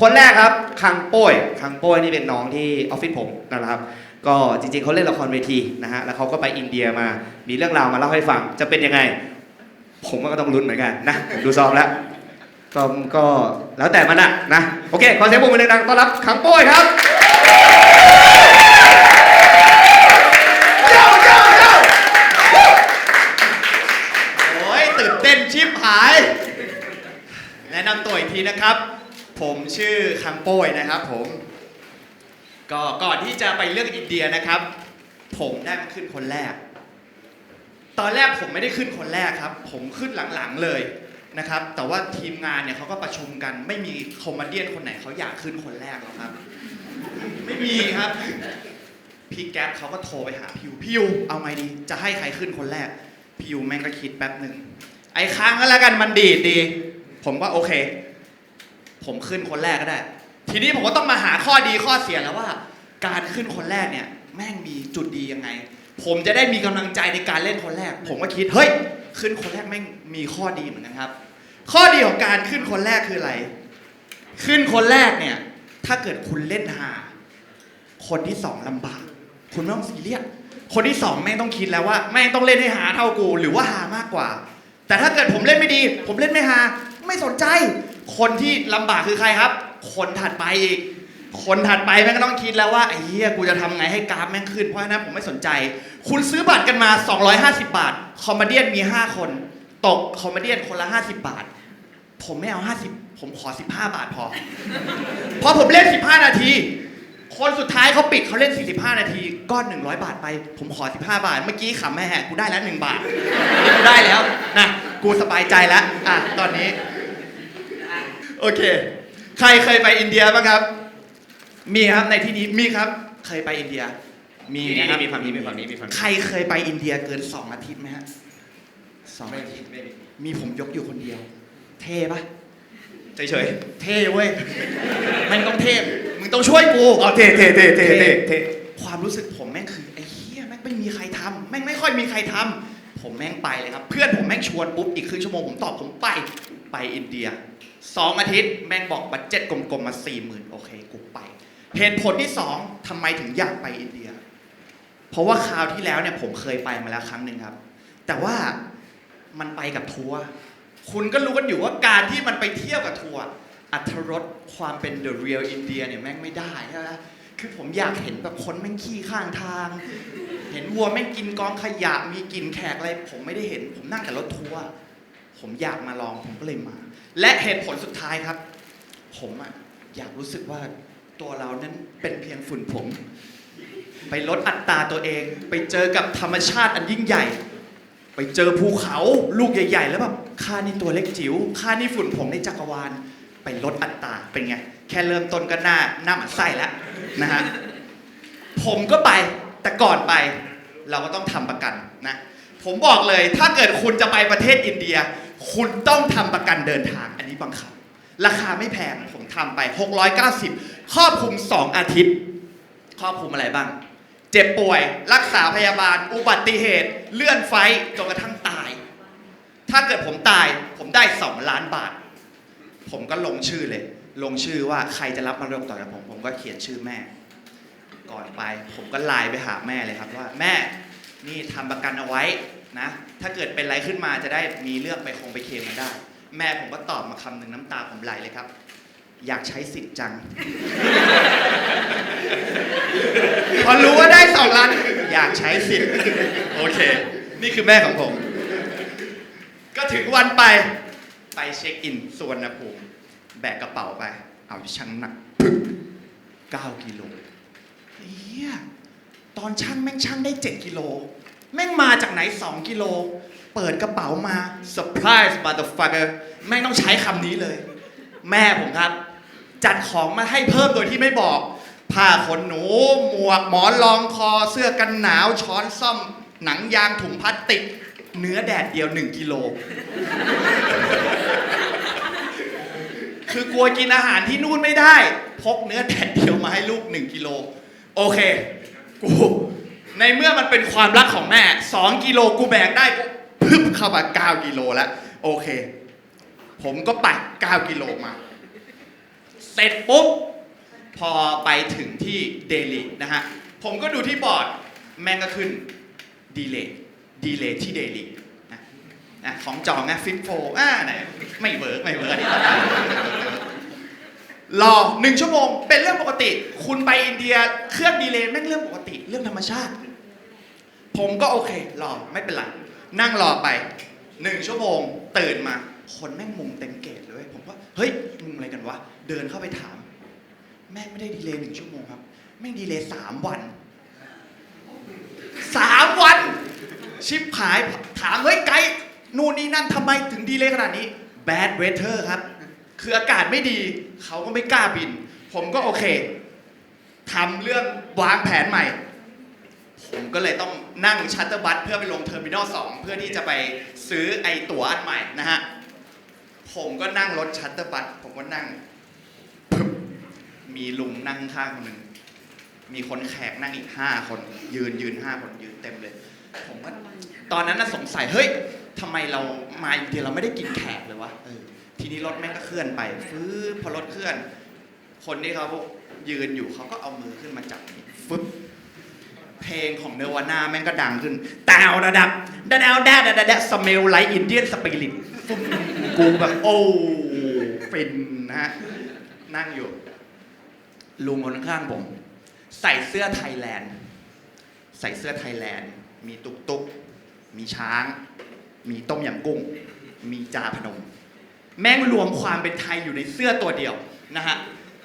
คนแรกครับคังโป้ยคังโป้ยนี่เป็นน้องที่ออฟฟิศผมนะครับ ก็จริงๆเขาเล่นละครเวทีนะฮะแล้วเขาก็ไปอินเดียมามีเรื่องราวมาเล่าให้ฟังจะเป็นยังไง ผมก็ต้องลุ้นเหมือนกันนะดูซ้อมแล้วก็ก็แล้วแต่มันอะนะโอเคขอเสียงปรบมือดังๆต้อนรับคังโป้ยครับเจ้าเจ้าเจ้าโอ้ยตื่นเต้นชิบหายแนะนำตัวอีกทีนะครับ ผมชื่อคังโป้ยนะครับผมก็ก่อนที่จะไปเรื่องอินเดียนะครับ ผมได้มาขึ้นคนแรก ตอนแรกผมไม่ได้ขึ้นคนแรกครับ ผมขึ้นหลังๆเลยนะครับ แต่ว่าทีมงานเนี่ยเขาก็ประชุมกัน ไม่มีคอมเมเดี้คนไหนเขาอยากขึ้นคนแรกหรอกครับ ไม่มีครับ พี่แก๊ปเขาก็โทรไปหาพิวพิวเอาไงดีจะให้ใครขึ้นคนแรกพิวแม่งก็คิดแป๊บหนึ่งไอ้ค้างก็แล้วกันมันดีดดี ผมก็โอเค ผมขึ้นคนแรกก็ได้ ทีนี้ผมก็ต้องมาหาข้อดีข้อเสียแล้วว่า การขึ้นคนแรกเนี่ยแม่งมีจุดดียังไง ผมจะได้มีกำลังใจในการเล่นคนแรก ผมก็คิดเฮ้ยขึ้นคนแรกแม่งมีข้อดีเหมือนกันครับ ข้อดีของการขึ้นคนแรกคืออะไร ขึ้นคนแรกเนี่ยถ้าเกิดคุณเล่นหา คนที่สองลำบาก คุณไม่ต้องซีเรียสคนที่สองแม่งต้องคิดแล้วว่าแม่งต้องเล่นให้หาเท่ากูหรือว่าหามากกว่า แต่ถ้าเกิดผมเล่นไม่ดี ผมเล่นไม่หา ไม่สนใจ คนที่ลำบากคือใครครับ คนถัดไปอีก คนถัดไปแม่งก็ต้องคิดแล้วว่าไอ้เหี้ยกูจะทำไงให้กราฟแม่งขึ้นเพราะฉะนั้นผมไม่สนใจ คุณซื้อบัตรกันมา 250 บาท คอมเมดี้มี 5 คน ตกคอมเมดี้คนละ 50 บาท ผมไม่เอา 50 ผมขอ 15 บาทพอเพราะผมเล่น 15 นาที คนสุดท้ายเขาปิดเขาเล่น 45 นาที ก้อน 100 บาทไป ผมขอ 15 บาท เมื่อกี้ขำแม่แหกกูได้แล้ว 1 บาทกูได้แล้วนะกูสบายใจแล้วอะตอนนี้ โอเค ใครเคยไปอินเดียบ้างครับ มีครับในที่นี้มีครับ เคยไปอินเดีย มีมีนะครับมีฝั่งนี้มีฝั่งนี้มีฝั่งนี้ใครเคยไปอินเดียเกิน2อาทิตย์ไหมฮะสองอาทิตย์มีผมยกอยู่คนเดียว เท่ปะเฉยเท่เว้ยมันต้องเท่มึงต้องช่วยกูๆเอาเท่เท่เท่เท่เท่เท่ความรู้สึกผมแม่งคือไอ้เหี้ยแม่งไม่มีใครทำแม่งไม่ค่อยมีใครทำ ผมแม่งไปเลยครับ เพื่อนผมแม่งชวนปุ๊บอีกครึ่งชั่วโมงผมตอบผมไปไปอินเดียสองอาทิตย์แม่งบอกบัตเจ็ตกลมๆมาสี่หมื่นโอเคกูไป เหตุผลที่สองทำไมถึงอยากไปอินเดีย เพราะว่าคราวที่แล้วเนี่ยผมเคยไปมาแล้วครั้งหนึ่งครับ แต่ว่ามันไปกับทัวร์คุณก็รู้กันอยู่ว่าการที่มันไปเที่ยวกับทัวร์อัตรสความเป็น the real India เนี่ยแม่งไม่ได้ใช่ไหม คือผมอยากเห็นแบบคนแม่งขี้ข้างทาง เห็นวัวแม่งกินกองขยะมีกลิ่นแขกอะไรผมไม่ได้เห็น ผมนั่งแต่รถทัวร์ผมอยากมาลองผมก็เลยมา และเหตุผลสุดท้ายครับ ผมอะอยากรู้สึกว่าตัวเรานั้นเป็นเพียงฝุ่นผงไปลดอัตราตัวเอง ไปเจอกับธรรมชาติอันยิ่งใหญ่ ไปเจอภูเขาลูกใหญ่ ๆ แล้วแบบค่านี่ตัวเล็กจิ๋วค่านี่ฝุ่นผงในจักรวาล ไปลดอัตราเป็นไง แค่เริ่มต้นก็หน้าหน้าหมันไส้แล้วนะฮะผมก็ไปแต่ก่อนไปเราก็ต้องทำประกันนะผมบอกเลยถ้าเกิดคุณจะไปประเทศอินเดีย คุณต้องทำประกันเดินทางอันนี้บังคับราคาไม่แพงผมทำไป 690 ครอบคลุม 2 อาทิตย์ ครอบคลุมอะไรบ้าง เจ็บป่วย รักษาพยาบาล อุบัติเหตุ เลื่อนไฟล์จนกระทั่งตาย ถ้าเกิดผมตายผมได้ 2 ล้านบาท ผมก็ลงชื่อเลย ลงชื่อว่าใครจะรับมรดกต่อจากผม ผมก็เขียนชื่อแม่ ก่อนไป ผมก็ไลน์ไปหาแม่เลยครับว่า แม่นี่ทำประกันเอาไว้นะ ถ้าเกิดเป็นอะไรขึ้นมาจะได้มีเรื่องไปคงไปเคลมกันได้ แม่ผมก็ตอบมาคำหนึ่งน้ำตาผมไหลเลยครับ อยากใช้สิทธิ์จัง พอรู้ว่าได้สองล้านอยากใช้สิทธิ์โอเค นี่คือแม่ของผม ก็ถึงวันไปไปเช็คอินสวนภูมิ แบกกระเป๋าไป เอาช่างหนักพึก9กิโลเฮียตอนช่างแม่งช่างได้ 7กิโลแม่งมาจากไหน 2 กิโล เปิดกระเป๋ามา surprise motherfucker แม่งต้องใช้คำนี้เลย แม่ผมครับ จัดของมาให้เพิ่มโดยที่ไม่บอก ผ้าขนหนู หมวกหมอนรองคอเสื้อกันหนาว ช้อนซ่อม หนังยางถุงพลาสติก เนื้อแดดเดียว 1 กิโล คือกลัวกินอาหารที่นู่นไม่ได้ พกเนื้อแดดเดียวมาให้ลูก1กิโลโอเค กูในเมื่อมันเป็นความรักของแม่2กิโลกูแบกได้กูพึบเข้ามา9กิโลแล้วโอเค ผมก็ไปัด9กิโลมา เสร็จปุ๊บพอไปถึงที่เดลีนะฮะ ผมก็ดูที่บอร์ดแม่งก็ขึ้นดีเลย์ดีเลย์ที่เดลีนะนะของจองนะฟิตโฟอ่าไหนไม่เวิร์กไม่เวิร์กอันนี้ต่อไป รอหนึ่งชั่วโมง เป็นเรื่องปกติ คุณไปอินเดียเครื่องดีเลย์แม่งเรื่องปกติ เรื่องธรรมชาติ ผมก็โอเครอไม่เป็นไรนั่งรอไปหนึ่งชั่วโมงตื่นมา คนแม่งมุงเต็มเกตเลยผมว่าเฮ้ยมุงอะไรกันวะเดินเข้าไปถาม แม่งไม่ได้ดีเลย์หนึ่งชั่วโมงครับแม่งดีเลย์สามวันสามวัน ชิปหายถามเฮ้ยไกด์นู่นนี่นั่นทำไมถึงดีเลย์ขนาดนี้ bad weather ครับ คืออากาศไม่ดีเขาก็ไม่กล้าบิน ผมก็โอเคทำเรื่องวางแผนใหม่ ผมก็เลยต้องนั่งชัตเตอร์บัสเพื่อไปลงเทอร์มินอล2เพื่อที่จะไปซื้อไอตั๋วอันใหม่นะฮะ ผมก็นั่งรถชัตเตอร์บัสผมก็นั่ง มีลุงนั่งข้างคนหนึ่งมีคนแขกนั่งอีก5คน ยืนยืน5คนยืนเต็มเลย ผมก็ตอนนั้นน่ะสงสัยเฮ้ยทำไมเรามาอินเดียเราไม่ได้กินแขกเลยวะเออ ทีนี้รถแม่งก็เคลื่อนไปฟื้พอรถเคลื่อน คนที่เขายืนอยู่เขาก็เอามือขึ้นมาจับฟึบเพลงของเนวาน่าแม่งก็ดังขึ้นดาวระดับดาวดาวดาวดาดาสเมลไลท์อินเดียนสปิริตกูแบบโอ้ฟินนะฮะนั่งอยู่ ลุงคนข้างผม ใส่เสื้อไทยแลนด์ ใส่เสื้อไทยแลนด์ มีตุกตุกมีช้าง มีต้มยำกุ้ง มีจาพนม แม่งรวมความเป็นไทยอยู่ในเสื้อตัวเดียวนะฮะ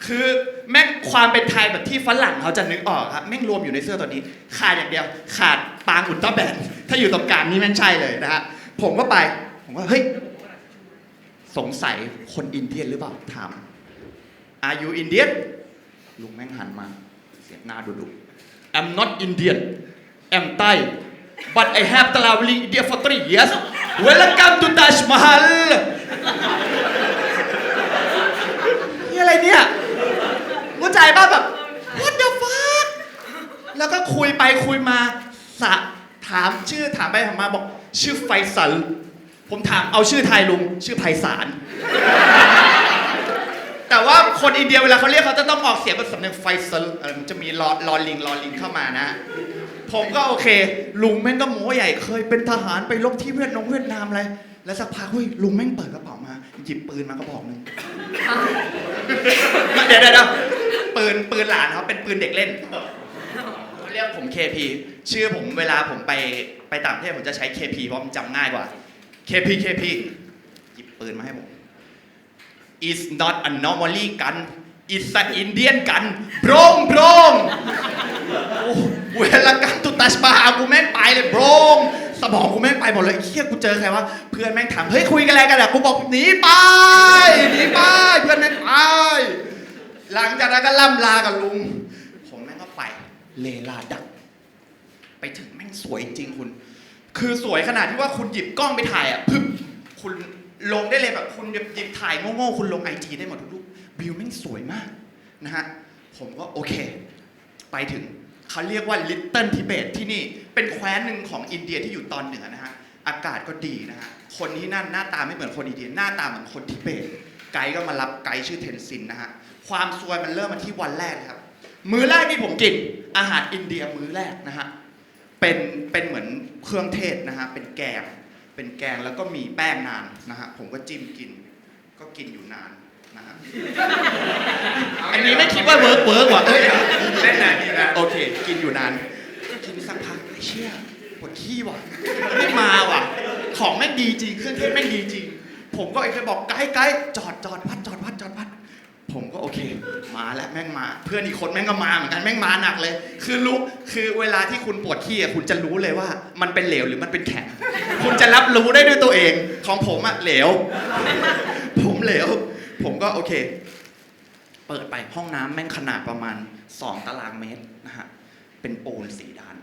คือแม่งความเป็นไทยแบบที่ฝรั่งเขาจะนึกออกครับแม่งรวมอยู่ในเสื้อตัวนี้ ขาดอย่างเดียว ขาดปางอุลตร้าแบนถ้าอยู่ตรงกลางนี่แม่งใช่เลยนะฮะผมก็ไปผมก็เฮ้ยสงสัยคนอินเดียนหรือเปล่าถาม Are you Indian ลุงแม่งหันมา เสียหน้าดุดุ I'm not Indian I'm Thai but I have traveling India for three years Welcome to Taj Mahal นี่อะไรเนี่ยเข้าใจป่ะแบบ What the fuck แล้วก็คุยไปคุยมาสะถามชื่อถามไปถามมาบอก ชื่อไฟสันผมถามเอาชื่อไทยลุง ชื่อไพศาลแต่ว่าคนอินเดียเวลาเขาเรียกเขาจะต้องออกเสียงเป็นสำเนียงไฟเซลเออมันจะมีลอลอลิงลอลิงเข้ามานะ ผมก็โอเค ลุงแม่งก็โม้ใหญ่เคยเป็นทหารไปรบที่เวียดนามเวียดนามอะไร แล้วสักพักเฮ้ยลุงแม่งเปิดกระเป๋ามาหยิบปืนมากระบอกหนึ่งเดี๋ยวเดี๋ยวเดี๋ยวปืนปืนหลานเขาเป็นปืนเด็กเล่นเขาเรียกผม KP ชื่อผมเวลาผมไปไปต่างประเทศผมจะใช้ KP เพราะมันจำง่ายกว่า KP KP หยิบปืนมาให้ผม is not a normally gun it's an Indian gun โบรงโบรงโอ้เวลาการตุตัชบากูแม่งไปเลยโบรง สมองกูแม่งไปหมดเลยไอ้เฮียกูเจอใครวะเพื่อนแม่งถามเฮ้ยคุยกันอะไรกันอะกูบอกหนีไปหนีไปเพื่อนแม่งไปหลังจากนั้นก็ล่ำลากับลุง ผมแม่งก็ไปเลลาดัก ไปถึงแม่งสวยจริงคุณ คือสวยขนาดที่ว่าคุณหยิบกล้องไปถ่ายอะพึบคุณลงได้เลยแบบคุณหยิบหยิบถ่ายโง่ๆคุณลงไอจีได้หมดทุกรูปวิวแม่งสวยมากนะฮะผมก็โอเค ไปถึง เขาเรียกว่าลิตเติ้ลทิเบตที่นี่เป็นแคว้นหนึ่งของอินเดียที่อยู่ตอนเหนือนะฮะอากาศก็ดีนะฮะคนที่นั่นหน้าตาไม่เหมือนคนอินเดียหน้าตาเหมือนคนทิเบต ไกด์ก็มารับไกด์ชื่อเทนซินนะฮะความซวยมันเริ่มมาที่วันแรกเลยครับ มื้อแรกที่ผมกินอาหารอินเดียมื้อแรกนะฮะเป็นเป็นเหมือนเครื่องเทศนะฮะเป็นแกงเป็นแกงแล้วก็มีแป้งนานนะฮะผมก็จิ้มกิน ก็กินอยู่นาน นะฮะอันนี้ไม่คิดว่าเวิร์กเวิร์กว่ะเอ้ยเล่นนานดีนะโอเค กินอยู่นาน กินสักพักไอ้เชี่ยปวดขี้ว่ะไม่มาว่ะ ของแม่งดีจริงเครื่องเทศแม่งดีจริง ผมก็ไอ้เคยบอกไกด์ไกด์จอดจอดพัดจอดพัดจอดพัดผมก็โอเค มาแล้วแม่งมา เพื่อนอีกคนแม่งก็มาเหมือนกันแม่งมาหนักเลย คือรู้คือเวลาที่คุณปวดขี้อะคุณจะรู้เลยว่า มันเป็นเหลวหรือมันเป็นแข็งคุณจะรับรู้ได้ด้วยตัวเอง ของผมอะเหลว ผมเหลว ผมก็โอเค เปิดไปห้องน้ำแม่งขนาดประมาณ 2 ตารางเมตรนะฮะ เป็นปูนสีด้าน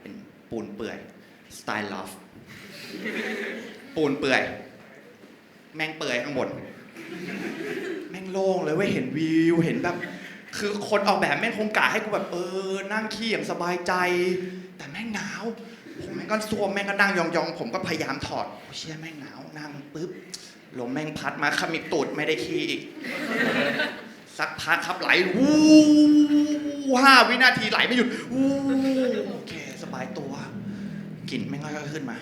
เป็นปูนเปื่อยสไตล์ลอฟปูนเปื่อย แม่งเปื่อยข้างบน แม่งโล่งเลยเว้ยเห็นวิวเห็นแบบ คือคนออกแบบแม่งคงกะให้กูแบบเออ นั่งขี้อย่างสบายใจ แต่แม่งหนาว แม่งก็ซวมแม่งก็นั่งยองๆ ผมก็พยายามถอดโอ้เชี่ยแม่งหนาวนั่งปุ๊บลมแม่งพัดมาขมิบตูดไม่ได้ขี้อีก สักพักครับไหลวู้ห้าวินาทีไหลไม่หยุดวู้โอเค สบายตัวกลิ่นแม่งค่อยๆขึ้นมา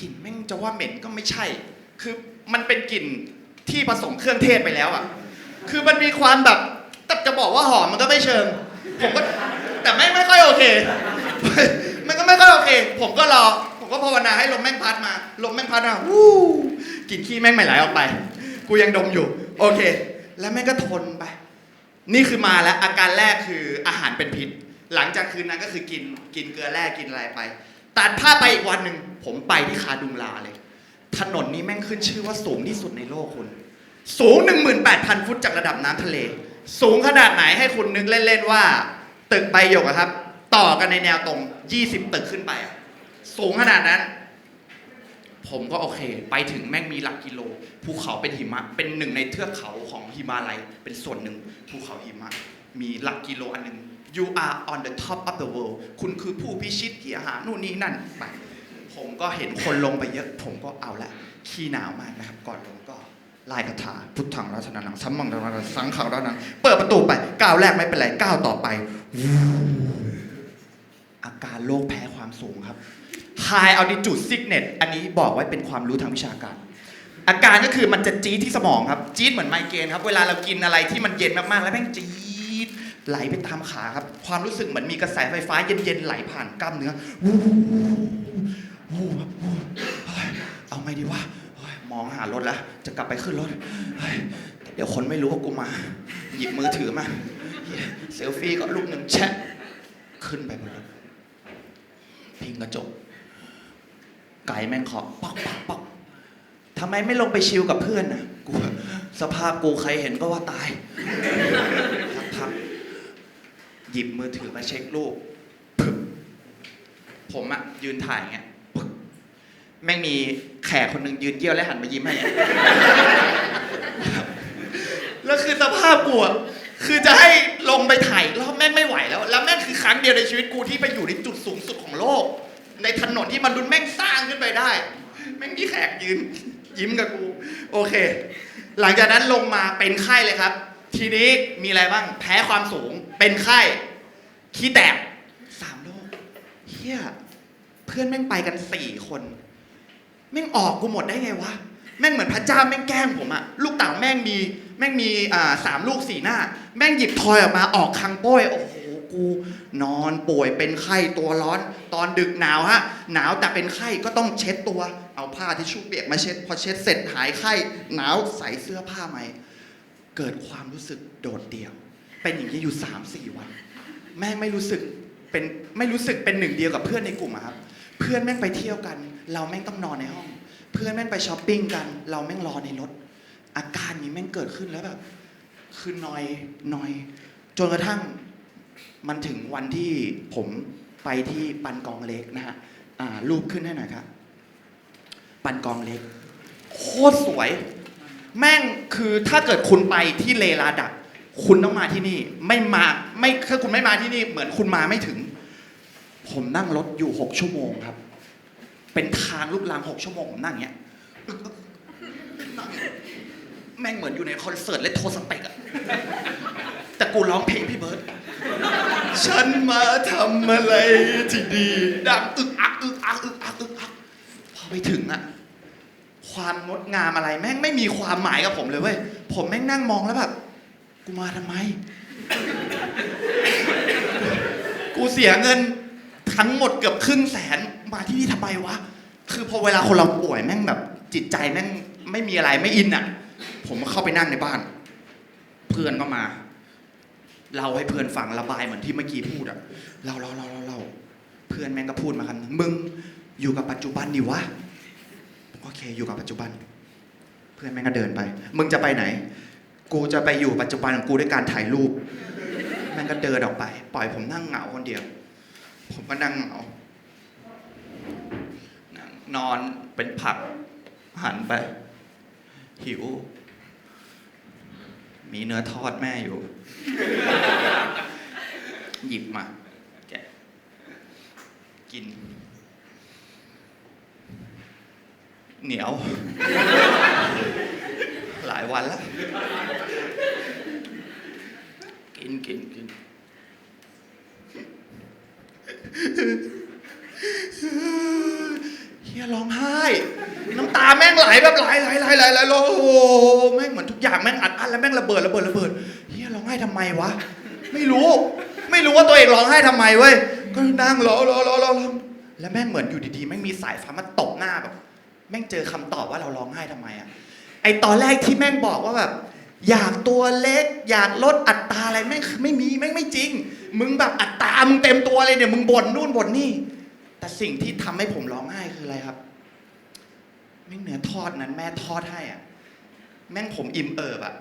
กลิ่นแม่งจะว่าเหม็นก็ไม่ใช่ คือมันเป็นกลิ่นที่ผสมเครื่องเทศไปแล้วอะ คือมันมีความแบบแต่จะบอกว่าหอมมันก็ไม่เชิงผมก็แต่ไม่ไม่ค่อยโอเค มันก็ไม่ค่อยโอเค ผมก็รอ ผมก็ภาวนาให้ลมแม่งพัดมา ลมแม่งพัดมาวู้กลิ่นขี้แม่งไม่ไหลออกไป กูยังดมอยู่ โอเค แล้วแม่งก็ทนไป นี่คือมาแล้วอาการแรกคืออาหารเป็นพิษ หลังจากคืนนั้นก็คือกินกินเกลือแร่กินอะไรไป ตัดภาไปอีกวันหนึ่งผมไปที่คาดุงลาเลย ถนนนี้แม่งขึ้นชื่อว่าสูงที่สุดในโลกคุณ สูง 18,000 ฟุตจากระดับน้ำทะเล สูงขนาดไหนให้คุณนึกเล่นๆว่า ตึกใบหยกอะครับ ต่อกันในแนวตรง 20 ตึกขึ้นไปอะสูงขนาดนั้น ผมก็โอเค ไปถึงแม่งมีหลักกิโล ภูเขาเป็นหิมะ เป็นหนึ่งในเทือกเขาของหิมาลัย เป็นส่วนหนึ่งภูเขาหิมะ มีหลักกิโลอันหนึ่ง you are on the top of the world คุณคือผู้พิชิตที่อาหารนู่นนี่นั่นไปผมก็เห็นคนลงไปเยอะ ผมก็เอาละ ขี้หนาวมากนะครับ ก่อนลงก็ไล่คาถาพุทธังรัตนานังสัมมังรัตนานังสังขังรัตนานังเปิดประตูไปก้าวแรกไม่เป็นไรก้าวต่อไป อาการโรคแพ้ความสูงครับ High altitude sickness อันนี้บอกไว้เป็นความรู้ทางวิชาการ อาการก็คือมันจะจี๊ดที่สมองครับ จี๊ดเหมือนไมเกรนครับ เวลาเรากินอะไรที่มันเย็นมากๆ แล้วแม่งจี๊ดไหลไปตามขาครับ ความรู้สึกเหมือนมีกระแสไฟฟ้าเย็นๆไหลผ่านกล้ามเนื้อวูวูวูเอาไงดีวะมองหารถแล้วจะกลับไปขึ้นรถ เดี๋ยวคนไม่รู้ว่ากูมา หยิบมือถือมา เซลฟี่ก็ลูกหนึ่งแชะขึ้นไปบนรถ พิงกระจก ไก่แม่งเคาะป๊อกป๊อกป๊อกทำไมไม่ลงไปชิลกับเพื่อนนะกูสภาพกูใครเห็นก็ว่าตายสักพักหยิบมือถือมาเช็ครูปผมอะยืนถ่ายเงี้ยแม่งมีแขกคนหนึ่งยืนเยี่ยวและหันมายิ้มให้แล้วคือสภาพกูอะคือจะให้ ลงไปถ่ายอีกรอบแม่งไม่ไหวแล้ว แล้วแม่งคือครั้งเดียวในชีวิตกูที่ไปอยู่ในจุดสูงสุดของโลก ในถนนที่มันดุนแม่งสร้างขึ้นไปได้ แม่งมีแขกยืน ยิ้มกับกู โอเค หลังจากนั้นลงมาเป็นไข้เลยครับ ทีนี้มีอะไรบ้าง แพ้ความสูง เป็นไข้ ขี้แตกสามโรคเฮียเพื่อนแม่งไปกันสี่คน แม่งออกกูหมดได้ไงวะ แม่งเหมือนพระเจ้าแม่งแกล้งผมอะลูกเต๋าแม่งมีแม่งมีอ่าสามลูกสี่หน้า แม่งหยิบทอยออกมาออกคังโป้ยโอ้โหกูนอนป่วยเป็นไข้ตัวร้อน ตอนดึกหนาวฮะหนาวแต่เป็นไข้ก็ต้องเช็ดตัว เอาผ้าที่ชู่เปียกมาเช็ด พอเช็ดเสร็จหายไข้หนาวใส่เสื้อผ้าใหม่เกิดความรู้สึกโดดเดี่ยว เป็นอย่างนี้อยู่สามสี่วัน แม่งไม่รู้สึกเป็นไม่รู้สึกเป็นหนึ่งเดียวกับเพื่อนในกลุ่มอะครับ เพื่อนแม่งไปเที่ยวกัน เราแม่งต้องนอนในห้อง เพื่อนแม่งไปช้อปปิ้งกัน เราแม่งรอในรถ อาการนี้แม่งเกิดขึ้นแล้วแบบ คือนอยนอย จนกระทั่งมันถึงวันที่ผมไปที่ปันกองเล็กนะฮะอ่ารูปขึ้นให้หน่อยครับ ปันกองเล็ก โคตรสวย แม่งคือถ้าเกิดคุณไปที่เลลาดัก คุณต้องมาที่นี่ ไม่มาไม่ถ้าคุณไม่มาที่นี่ เหมือนคุณมาไม่ถึง ผมนั่งรถอยู่หกชั่วโมงครับ เป็นทางลูกลังหกชั่วโมงผมนั่งอย่างเงี้ยนั่งอย่างเงี้ยแม่งเหมือนอยู่ในคอนเสิร์ตเลตโทสเปกอะแต่กูร้องเพลงพี่เบิร์ดฉันมาทำอะไรที่ดี ดังอึกอักอึกอักอึกอักอึกอักพอไปถึงอะความงดงามอะไรแม่งไม่มีความหมายกับผมเลยเว้ยผมแม่งนั่งมองแล้วแบบกูมาทำไม กูเสียเงิน ทั้งหมดเกือบครึ่งแสนมาที่นี่ทำไมวะ คือพอเวลาคนเราป่วยแม่งแบบ จิตใจแม่งไม่มีอะไรไม่อินอะ ผมก็เข้าไปนั่งในบ้าน เพื่อนก็มาเล่าให้เพื่อนฟังระบายเหมือนที่เมื่อกี้พูดอะเล่าเล่าเล่าเล่าเล่าเพื่อนแม่งก็พูดมาคำนึงมึงอยู่กับปัจจุบันดิวะโอเค อยู่กับปัจจุบัน เพื่อนแม่งก็เดินไป มึงจะไปไหน กูจะไปอยู่ปัจจุบันของกูด้วยการถ่ายรูปแม่งก็เดินออกไป ปล่อยผมนั่งเหงาคนเดียว ผมก็นั่งเหงานอนเป็นผัก หันไป หิว มีเนื้อทอดแม่อยู่ หยิบมาแกกิน เหนียว หลายวันแล้ว กินกินกินเฮียร้องไห้ น้ำตาแม่งไห ลแบบไหลไหลไหลไหลไหลโอ้โหแม่งเหมือนทุกอย่างแม่งอัดอั้นแล้วแม่งระเบิดระเบิดระเบิดเฮียร้องไห้ทำไมวะ ไม่รู้ ไม่รู้ว่าตัวเองร้องไห้ทำไมเว้ยก็นั่งรอรอรอรอรอแล้วแม่งเหมือนอยู่ดีๆแม่งมีสายฟ้ามาตบหน้าแบบ แม่งเจอคำตอบว่าเราร้องไห้ทำไมอะไอตอนแรกที่แม่งบอกว่าแบบ อยากตัวเล็ก อยากลดอัตราอะไรแม่งไม่มีแม่งไม่จริง มึงแบบอัตรามึงเต็มตัวเลยเนี่ยมึงบ่นนู่นบ่นนี่ แต่สิ่งที่ทำให้ผมร้องไห้คืออะไรครับ แม่งเนื้อทอดนั้นแม่ทอดให้อะแม่งผมอิ่มเอิบอะ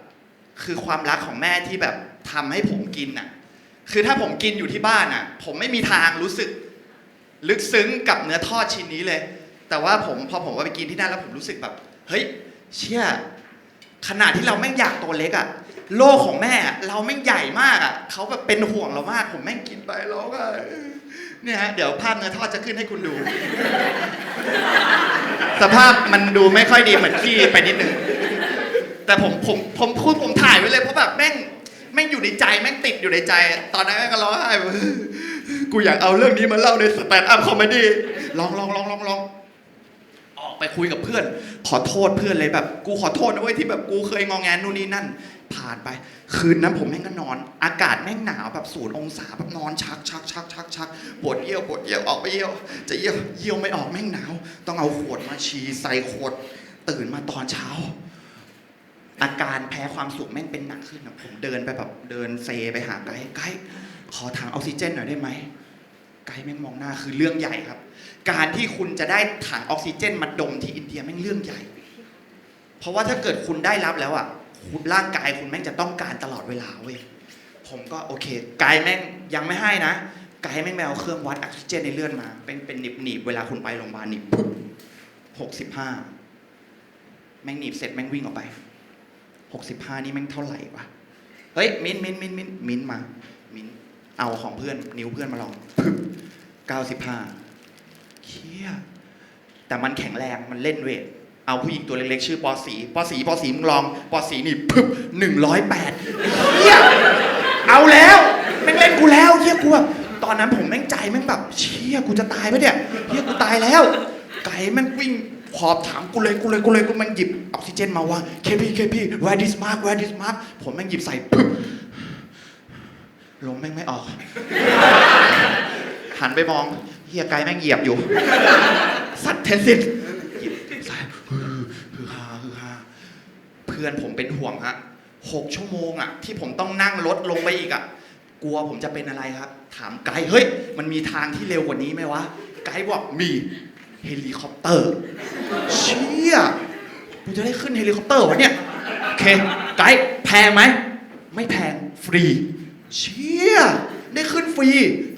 คือความรักของแม่ที่แบบทำให้ผมกินอะ คือถ้าผมกินอยู่ที่บ้านอะ ผมไม่มีทางรู้สึก ลึกซึ้งกับเนื้อทอดชิ้นนี้เลย แต่ว่าผมพอผมว่าไปกินที่นั่นแล้วผมรู้สึกแบบ เฮ้ย เชี่ยขนาดที่เราแม่งอยากตัวเล็กอะโลกของแม่อะเราแม่งใหญ่มากอะเขาแบบเป็นห่วงเรามาก ผมแม่งกินไปร้องไห้ เนี่ยฮะเดี๋ยวภาพเนื้อทอดจะขึ้นให้คุณดู สภาพมันดูไม่ค่อยดีเหมือนขี้ไปนิดนึง แต่ผมผมผมพูดผมถ่ายไว้เลยเพราะแบบแม่งแม่งอยู่ในใจแม่งติดอยู่ในใจ ตอนนั้นแม่งก็ร้องไห้บบกูอยากเอาเรื่องนี้มาเล่าในสแตนด์อัพคอมเมดี้ลองลองลองลองลองออกไปคุยกับเพื่อน ขอโทษเพื่อนเลยแบบ กูขอโทษนะเว้ยที่แบบกูเคยงองแงนู่นนี่นั่น ผ่านไป คืนนั้นผมแม่งก็นอน อากาศแม่งหนาวแบบศูนย์องศาแบบนอนชักชักชักชักชักปวดเยี่ยวปวดเยี่ยวออกไปเยี่ยว จะเยี่ยวเยี่ยวไม่ออกแม่งหนาว ต้องเอาขวดมาฉี่ใส่ขวด ตื่นมาตอนเช้า อาการแพ้ความสุขแม่งเป็นหนักขึ้นอะผมเดินไปแบบเดินเซไปหาไกด์ไกด์ขอถังออกซิเจนหน่อยได้ไหมไกด์แม่งมองหน้าคือเรื่องใหญ่ครับ การที่คุณจะได้ถังออกซิเจนมาดมที่อินเดียแม่งเรื่องใหญ่ เพราะว่าถ้าเกิดคุณได้รับแล้วอะ ร่างกายคุณแม่งจะต้องการตลอดเวลาเว้ยผมก็โอเคกด์แม่งยังไม่ให้นะกด์แม่งไปเอาเครื่องวัดออกซิเจนในเลือดมา เป็นเป็นหนีบหนีบเวลาคุณไปโรงพยาบาลหนีบปุ๊บหกสิบห้าแม่งหนีบเสร็จแม่งวิ่งออกไปหกสิบห้านี่แม่งเท่าไหร่วะเฮ้ยมิ้นมิ้นมิ้นมิ้นมิ้นมา มิ้นเอาของเพื่อน นิ้วเพื่อนมาลองพึบเก้าสิบห้าเคียแต่มันแข็งแรงมันเล่นเวท เอาผู้หญิงตัวเล็กๆ ชื่อปอสีปอสีปอสีมึงลองปอสีนี่พึบหนึ่งร้อยแปดเฮียเอาแล้วแม่งเล่นกูแล้วเฮียกูแบบตอนนั้นผมแม่งใจแม่งแบบเชี่ยกูจะตายไหมเนี่ยเฮียกูตายแล้ว ไก่แม่งวิ่งขอบถามกูเลยกูเลยกูเลยกูแม่งหยิบออกซิเจนมาว่าเคพีเคพี where this mark where this mark ผมแม่งหยิบใส่ปึ๊บลมแม่งไม่ออก หันไปมองเฮียไก่แม่งเหยียบอยู่ สัตว์เทนซิตหยิบใส่ฮือฮือฮาฮือฮาเพื่อนผมเป็นห่วงฮะหกชั่วโมงอะที่ผมต้องนั่งรถลงไปอีกอะกลัวผมจะเป็นอะไรครับ ถามไกด์เฮ้ย มันมีทางที่เร็วกว่านี้ไหมวะ ไกด์บอกมีเฮลิคอปเตอร์ เชี่ยกูจะได้ขึ้นเฮลิคอปเตอร์วะเนี่ยโอเค ไกด์แพงไหม ไม่แพงฟรี เชี่ยได้ขึ้นฟรี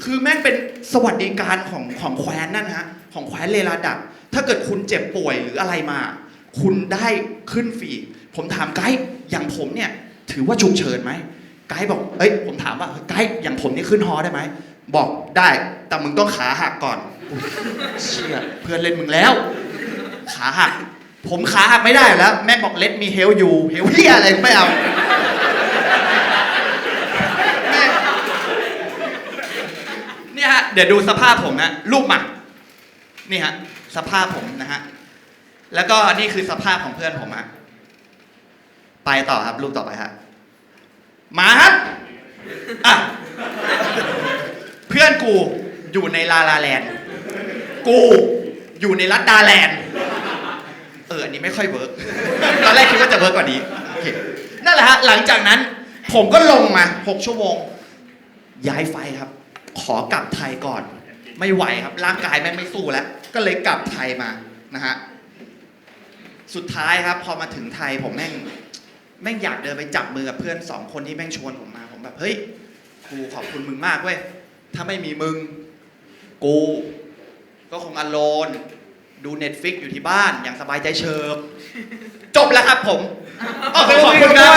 คือแม่งเป็นสวัสดิการของของแคว้นนั่นฮะ ของแคว้นเลลาดัก ถ้าเกิดคุณเจ็บป่วยหรืออะไรมา คุณได้ขึ้นฟรี ผมถามไกด์อย่างผมเนี่ยถือว่าฉุกเฉินไหมไกด์บอกเอ้ยผมถามว่าไกด์อย่างผมนี่ขึ้นฮอได้ไหมบอกได้แต่มึงต้องขาหักก่อนเชี่ยเพื่อนเล่นมึงแล้ว ขาหัก ผมขาหักไม่ได้แล้วแม่บอกเล็ดมีเฮลอยู่เฮลเฮียอะไรไม่เอาเนี่ยฮะเดี๋ยวดูสภาพผมนะรูปมานี่ฮะสภาพผมนะฮะแล้วก็นี่คือสภาพของเพื่อนผมฮะ ไปต่อครับ รูปต่อไปฮะมาครับอะเพื่อนกูอยู่ในลาลาแลนด์กูอยู่ในรัฐดาแลนด์เอออันนี้ไม่ค่อยเวิร์กตอนแรกคิดว่าจะเวิร์กกว่านี้โอเคนั่นแหละฮะหลังจากนั้น ผมก็ลงมา 6 ชั่วโมง ย้ายไฟครับ ขอกลับไทยก่อน ไม่ไหวครับ ร่างกายแม่งไม่สู้แล้ว ก็เลยกลับไทยมานะฮะสุดท้ายครับ พอมาถึงไทยผมแม่ง แม่งอยากเดินไปจับมือกับเพื่อนสองคนที่แม่งชวนผมมา ผมแบบเฮ้ยกูขอบคุณมึงมากเว้ยถ้าไม่มีมึงกู ก็คงอโลน ดูเน็ตฟิกอยู่ที่บ้านอย่างสบายใจเชิบจบแล้วครับผมโอเคขอบคุณครับ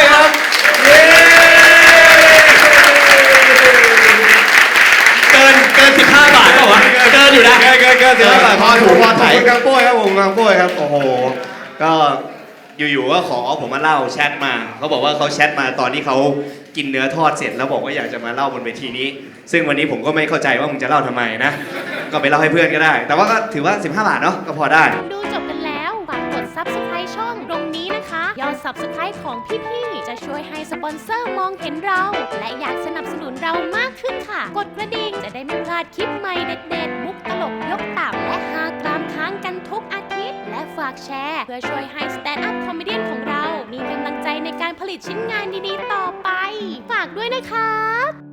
เกินเกิน15บาทเปล่าวะเกินอยู่นะ เกินเกินเกินเดี๋ยวเออพอถูกพอขอบถ่ายคุณกังโป้ยครับผมกังโป้ยครับ โอ้โห ก็ อยู่ๆก็ขอผมมาเล่าแชทมาเขาบอกว่าเขาแชทมาตอนที่เขากินเนื้อทอดเสร็จแล้วบอกว่าอยากจะมาเล่าบนเวทีนี้ ซึ่งวันนี้ผมก็ไม่เข้าใจว่ามึงจะเล่าทำไมนะ ก็ไปเล่าให้เพื่อนก็ได้ แต่ว่าก็ถือว่า 15 บาทเนาะก็พอได้ ดูจบกันแล้วฝากกด subscribe ช่องตรงนี้นะคะ ยอด subscribe ของพี่ๆ จะช่วยให้สปอนเซอร์มองเห็นเรา และอยากสนับสนุนเรามากขึ้นค่ะ กดกระดิ่งจะได้ไม่พลาดคลิปใหม่เด็ดๆ มุกตลกยกต่ำและหากรามค้างกัน ฝากแชร์ เพื่อช่วยให้ Stand Up Comedian ของเรา มีกำลังใจในการผลิตชิ้นงานดีๆ ต่อไป ฝากด้วยนะครับ